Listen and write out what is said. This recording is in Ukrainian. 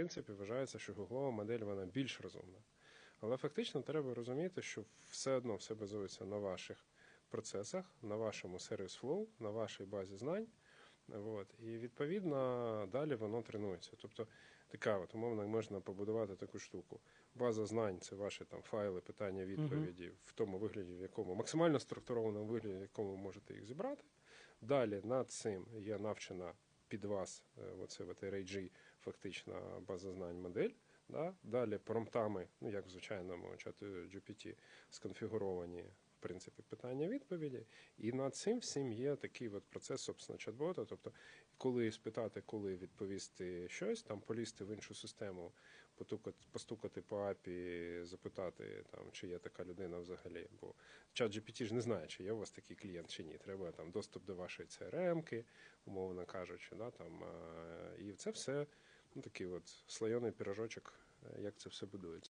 принципі, вважається, що гуглова модель вона більш розумна. Але фактично треба розуміти, що все одно все базується на ваших процесах, на вашому сервіс flow, на вашій базі знань. От. І відповідно далі воно тренується. Тобто така от, умовно можна побудувати таку штуку. База знань це ваші там файли, питання, відповіді в тому вигляді, в якому максимально структурованому вигляді, в якому ви можете їх зібрати. Далі над цим є навчена під вас, е, оце в RAG, фактична база знань модель. Да? Далі промптами, ну як в звичайному чату GPT, сконфігуровані в принципі питання відповіді. І над цим всім є такий от процес, собственно, чат-бота. Тобто, коли спитати, коли відповісти щось, там полізти в іншу систему, постукати по апі, запитати, там, чи є така людина взагалі. Бо чат GPT ж не знає, чи є у вас такий клієнт чи ні. Треба там доступ до вашої CRM-ки, умовно кажучи, да, там, і це все ну, такий от слойоний пірожочок, е, як це все будується.